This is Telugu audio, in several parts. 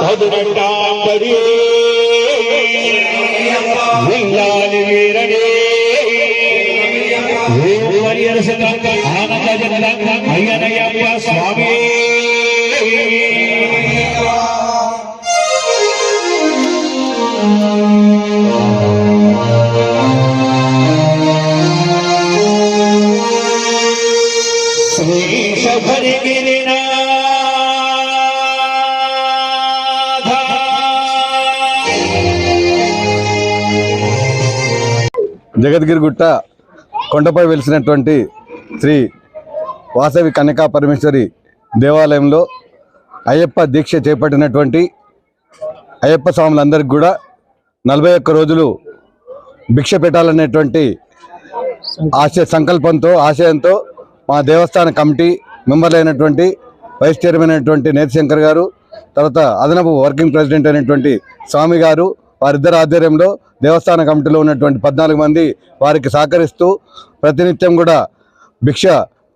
பதினெட்டாம் படியே வீரனே ஆனந்த ஐயனையப்பா சுவாமியே गिरिना జగద్గిరిగుట్ట కొండపై వెలిసినటువంటి శ్రీ వాసవి కన్యకా పరమేశ్వరి దేవాలయంలో అయ్యప్ప దీక్ష చేపట్టినటువంటి అయ్యప్ప స్వాములందరికీ కూడా నలభై ఒక్క రోజులు భిక్ష పెట్టాలనేటువంటి ఆశయ సంకల్పంతో ఆశయంతో మా దేవస్థాన కమిటీ మెంబర్లు అయినటువంటి వైస్ చైర్మన్ అయినటువంటి నేతశంకర్ గారు తర్వాత అదనపు వర్కింగ్ ప్రెసిడెంట్ అయినటువంటి స్వామి గారు వారిద్దరి ఆధ్వర్యంలో దేవస్థాన కమిటీలో ఉన్నటువంటి పద్నాలుగు మంది వారికి సహకరిస్తూ ప్రతినిత్యం కూడా భిక్ష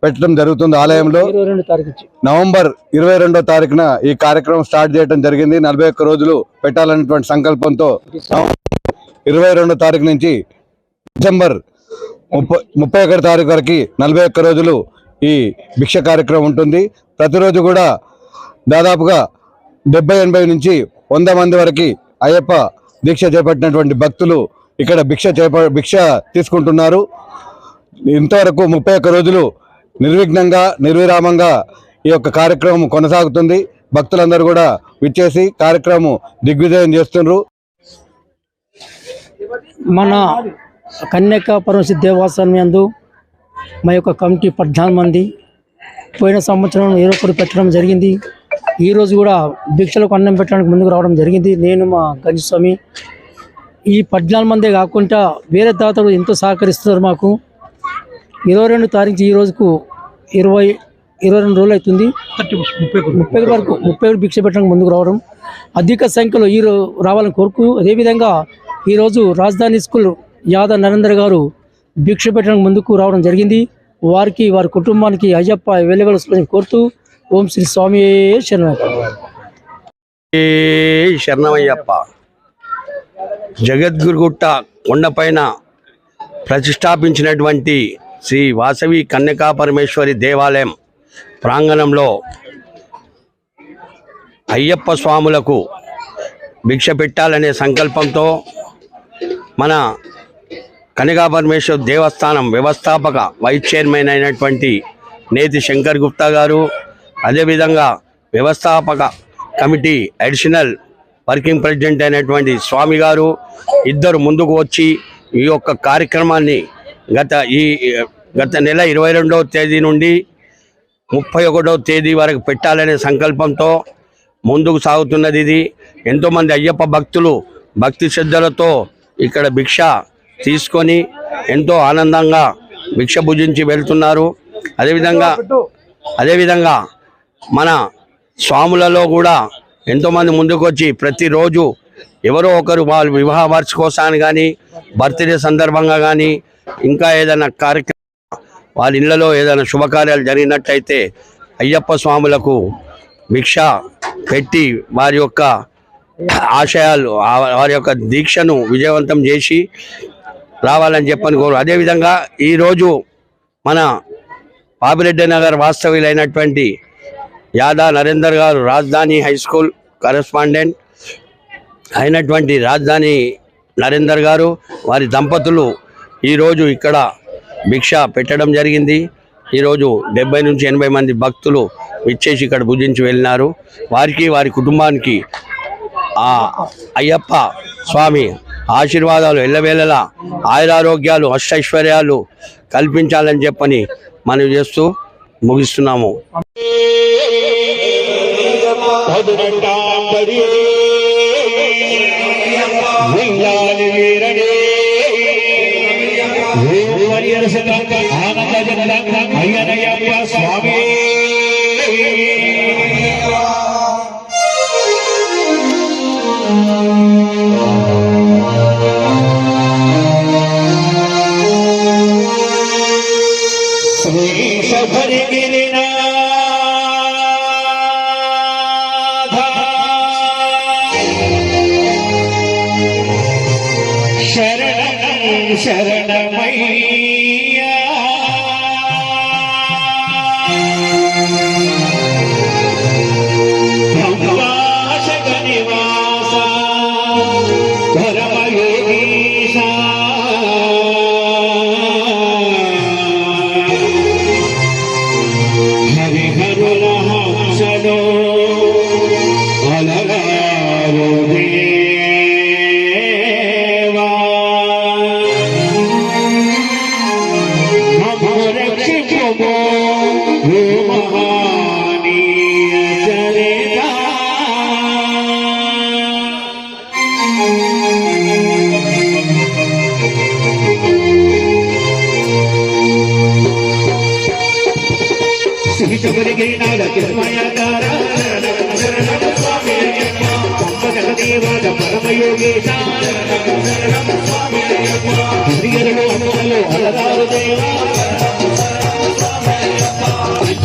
పెట్టడం జరుగుతుంది ఆలయంలో. నవంబర్ ఇరవై రెండో తారీఖున ఈ కార్యక్రమం స్టార్ట్ చేయడం జరిగింది. నలభై ఒక్క రోజులు పెట్టాలనేటువంటి సంకల్పంతో ఇరవై రెండో తారీఖు నుంచి డిసెంబర్ ముప్పై ముప్పై ఒకటి తారీఖు వరకు నలభై ఒక్క రోజులు ఈ భిక్ష కార్యక్రమం ఉంటుంది. ప్రతిరోజు కూడా దాదాపుగా డెబ్బై ఎనభై నుంచి వంద మంది వరకు అయ్యప్ప దీక్ష చేపట్టినటువంటి భక్తులు ఇక్కడ భిక్ష చేప భిక్ష తీసుకుంటున్నారు. ఇంతవరకు ముప్పై ఒక్క రోజులు నిర్విఘ్నంగా నిర్విరామంగా ఈ యొక్క కార్యక్రమం కొనసాగుతుంది. భక్తులందరూ కూడా విచ్చేసి కార్యక్రమం దిగ్విజయం చేస్తున్నారు మన కన్యక పరమశి దేవాసనం ఎందు మా యొక్క కమిటీ పద్నాలుగు మంది పోయిన సంవత్సరం ఏర్పాటు పెట్టడం జరిగింది. ఈ రోజు కూడా భిక్షలకు అన్నం పెట్టడానికి ముందుకు రావడం జరిగింది. నేను మా గంజస్వామి. ఈ పద్నాలుగు మందే కాకుండా వేరే దాతలు ఎంతో సహకరిస్తున్నారు మాకు. ఇరవై రెండు తారీఖు ఈ రోజుకు ఇరవై ఇరవై రెండు రోజులు అవుతుంది. ముప్పై వరకు ముప్పై భిక్ష పెట్టడానికి ముందుకు రావడం. అధిక సంఖ్యలో ఈ రావాలని కోరుకు అదేవిధంగా ఈరోజు రాజధాని స్కూల్ యాదవ్ నరేంద్ర గారు భిక్ష పెట్టడానికి ముందుకు రావడం జరిగింది. వారికి వారి కుటుంబానికి అయ్యప్ప వెలుగలు కోరుతూ ఓం శ్రీ స్వామి శరణమయ్యప్ప. జగద్గురుగుట్ట కొండపైన ప్రతిష్టాపించినటువంటి శ్రీ వాసవి కన్యకా పరమేశ్వరి దేవాలయం ప్రాంగణంలో అయ్యప్ప స్వాములకు భిక్ష పెట్టాలనే సంకల్పంతో మన కనికా పరమేశ్వర దేవస్థానం వ్యవస్థాపక వైస్ చైర్మన్ అయినటువంటి నేతి శంకర్ గుప్తా గారు అదేవిధంగా వ్యవస్థాపక కమిటీ అడిషనల్ వర్కింగ్ ప్రెసిడెంట్ అయినటువంటి స్వామి గారు ఇద్దరు ముందుకు వచ్చి ఈ యొక్క కార్యక్రమాన్ని గత ఈ గత నెల ఇరవై రెండవ తేదీ నుండి ముప్పై ఒకటవ తేదీ వరకు పెట్టాలనే సంకల్పంతో ముందుకు సాగుతున్నది ఇది. ఎంతోమంది అయ్యప్ప భక్తులు భక్తి శ్రద్ధలతో ఇక్కడ భిక్ష తీసుకొని ఎంతో ఆనందంగా భిక్ష భుజించి వెళ్తున్నారు. అదేవిధంగా అదేవిధంగా మన స్వాములలో కూడా ఎంతోమంది ముందుకొచ్చి ప్రతిరోజు ఎవరో ఒకరు వాళ్ళు వివాహ వార్షికోత్సవాన్ని కానీ బర్త్డే సందర్భంగా కానీ ఇంకా ఏదైనా కార్యక్రమం వాళ్ళ ఇళ్ళలో ఏదైనా శుభకార్యాలు జరిగినట్టయితే అయ్యప్ప స్వాములకు భిక్ష పెట్టి వారి యొక్క ఆశయాలు వారి యొక్క దీక్షను విజయవంతం చేసి రావాలని చెప్పని కోరు. అదేవిధంగా ఈరోజు మన పాపిరెడ్డి నగర్ వాస్తవ్యులైనటువంటి యాదా నరేందర్ గారు రాజధాని హై స్కూల్ కరెస్పాండెంట్ అయినటువంటి రాజధాని నరేందర్ గారు వారి దంపతులు ఈరోజు ఇక్కడ భిక్ష పెట్టడం జరిగింది. ఈరోజు డెబ్బై నుంచి ఎనభై మంది భక్తులు ఇచ్చేసి ఇక్కడ భుజించి వెళ్ళినారు. వారికి వారి కుటుంబానికి ఆ అయ్యప్ప స్వామి ఆశీర్వాదాలు ఎల్లవేళలా ఆయురారోగ్యాలు అష్టైశ్వర్యాలు కల్పించాలని చెప్పని మనం చేస్తూ ముగిస్తున్నాము. பதினெட்டாம் படியே விஞ்ஞான வீரனே.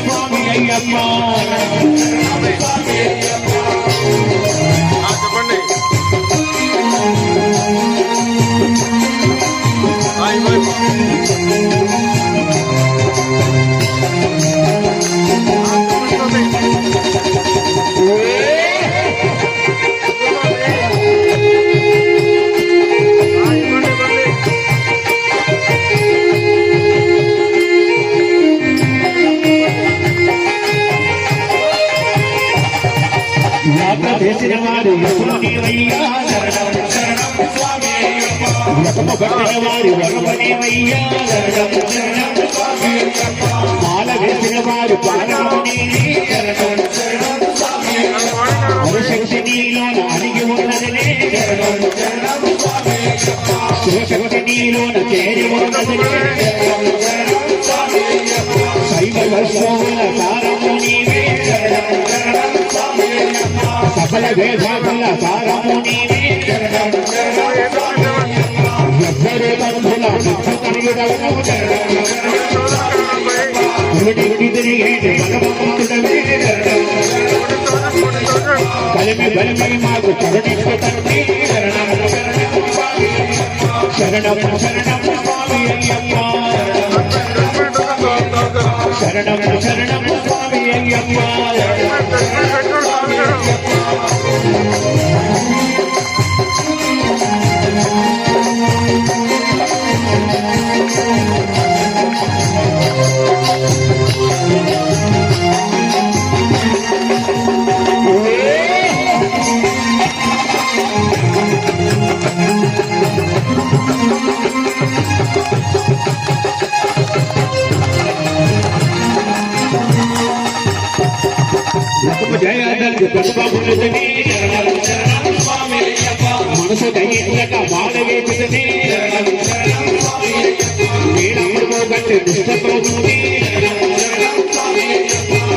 స్వామి అయ్యప్ప శరణం శరణం స్వామి మాల వేసిన వారు పాదము నీవే అడిగి శివశక్తి నీలోన చేరి ఉన్నదినే శైవ వైష్ణవుల సారము నీవే శరణం వేదాల సారము నీవే ఎవ్వరు బంధుల ముక్కు శరణం కలిమి బలిమి మాకు కరుణింపు తండ్రి శరణం శరణం స్వామి శరణం శరణం స్వామి అయ్యప్ప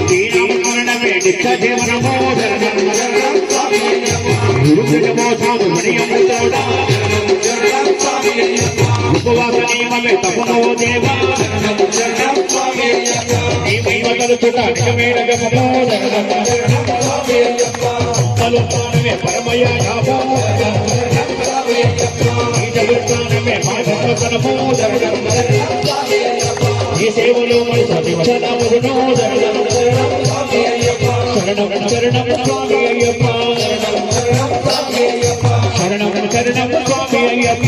నీడమరణమే నిత్య జీవనమో శరణం శరణం స్వామి అయ్యప్ప గురుకుటమో సాధు మణియముతోడా శరణం శరణం స్వామి అయ్యప్ప ఉపవాస నియమమే తపనో దేవా మహిమ పరమయ ఈ జగత్తానమే ఈ సేవలో మరి శరణం శరణం స్వామి అయ్యప్ప శరణం శరణం స్వామి Ayyappa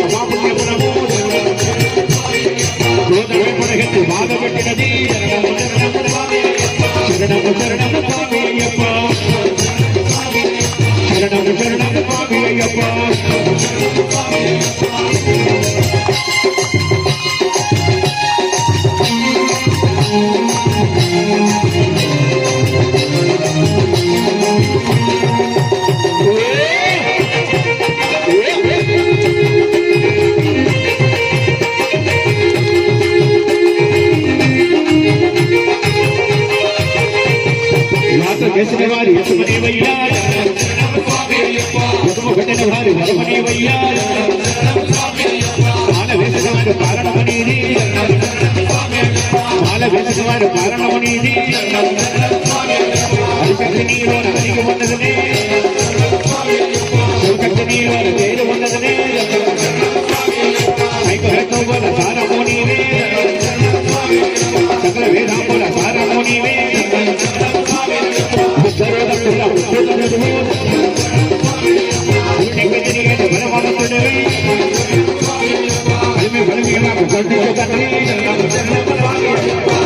Spider-Man.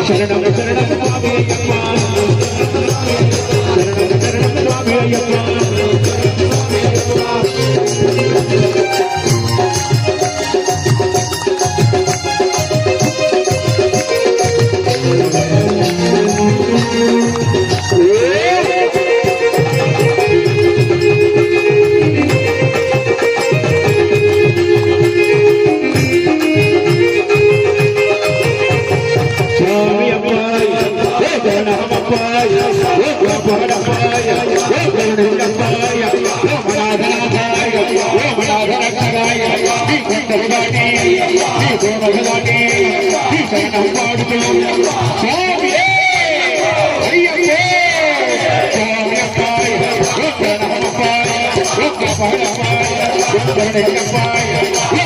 Gracias. the fire, burning the fire.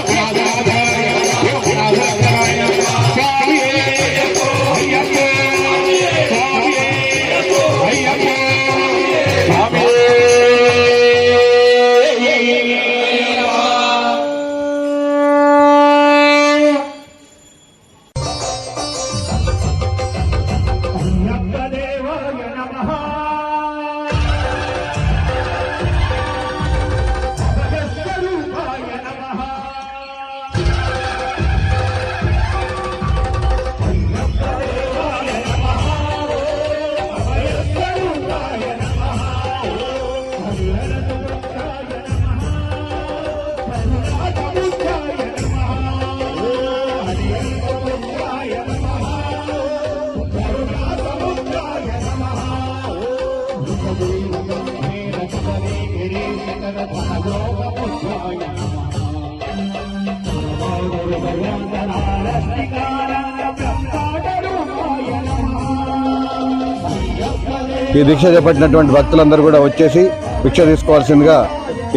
ఈ దీక్ష చేపట్టినటువంటి భక్తులందరూ కూడా వచ్చేసి భిక్ష తీసుకోవాల్సిందిగా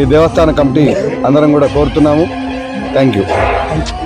ఈ దేవస్థాన కమిటీ అందరం కూడా కోరుతున్నాము. థ్యాంక్